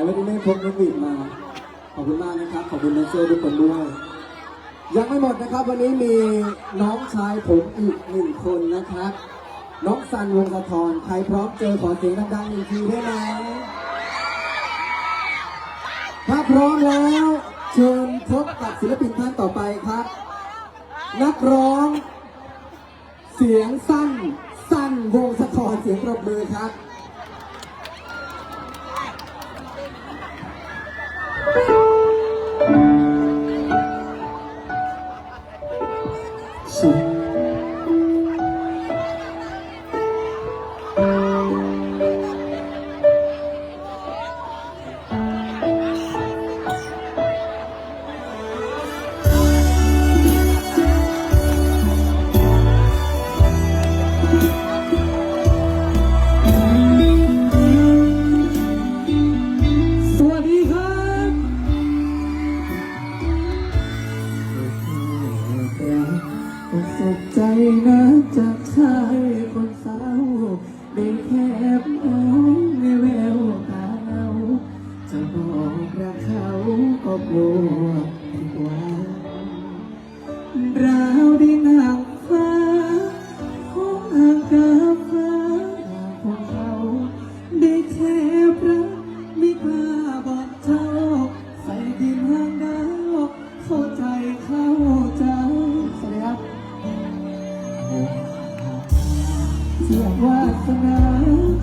แต่วันนี้ไม่พกนกหวีดมา ขอบคุณมากนะครับ ขอบคุณแดนเซอร์ทุกคนด้วย ยังไม่หมดนะครับ วันนี้มีน้องชายผมอีกหนึ่งคนนะครับ น้องซันวงศ์สะทรใครพร้อมเจอขอเสียงดังๆอีกทีได้ไหมถ้าพร้อมแล้วเชิญพบกับศิลปินท่านต่อไปครับ นักร้อง เสียงสั้น สั้นวงสะทรเสียงปรบมือครับ สุ นะจากชายคนเศร้าได้แคบเอาในแววตาจะบอกรักเขาก็กลัวผิดหวังราวได้นางฟ้าของอากาฟ้าของเขาได้แค่พระไม่กล้าบอกเจ้าใส่ดินห้างได้ สียงวาสนา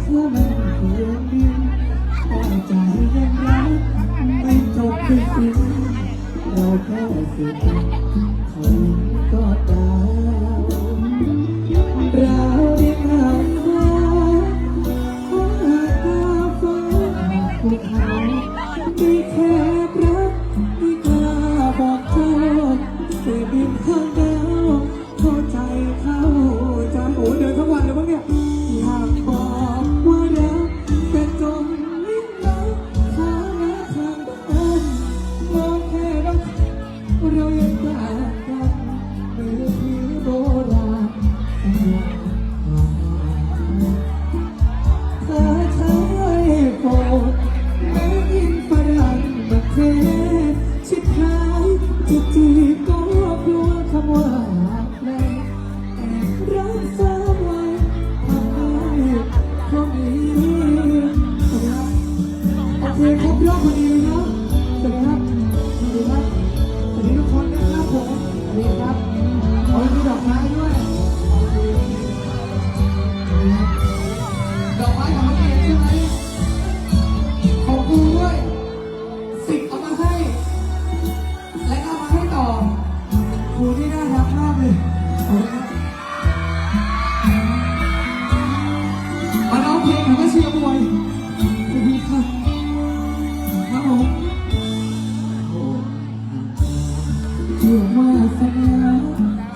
คือมันเพียงดินต่ใจยังรักไม่จบที่สิ้นเราแค่สิท ครูนี่น่ารักมากเลยขอบคุณครับมาร้องเพลงหรือว่าเชียร์มวยขอบคุณครับครับผมเชื่อว่าสัญญา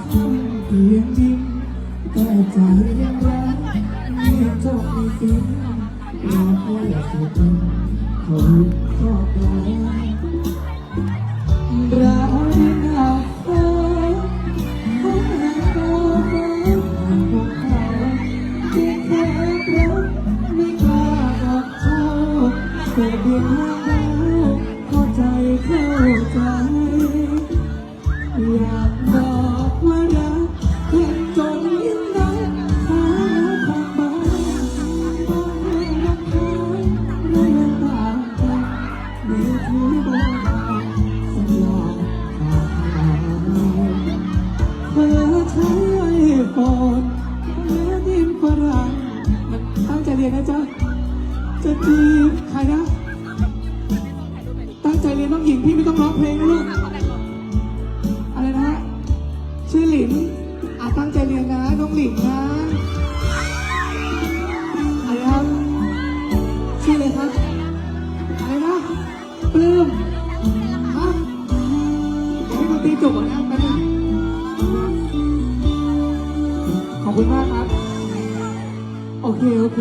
เพียงดินแต่ใจยังรักไม่จบไม่สิ้นเราแค่สุดเขา รักไม่กล้าบอกเจ้าแต่เพียงเราเข้าใจเข้าใจอยากบอก จะจีใครนะ ตั้งใจเรียนน้องหญิงพี่ไม่ต้องร้องเพลงนะลูก อะไรนะ ชื่อหลินอะตั้งใจเรียนนะน้องหลินนะอะไรครับชื่ออะไรครับอะไรนะปลื้มฮะเดี๋ยวให้ดนตรีจบก่อนนะแป๊บนึงขอบคุณมากครับ โอเค โอเค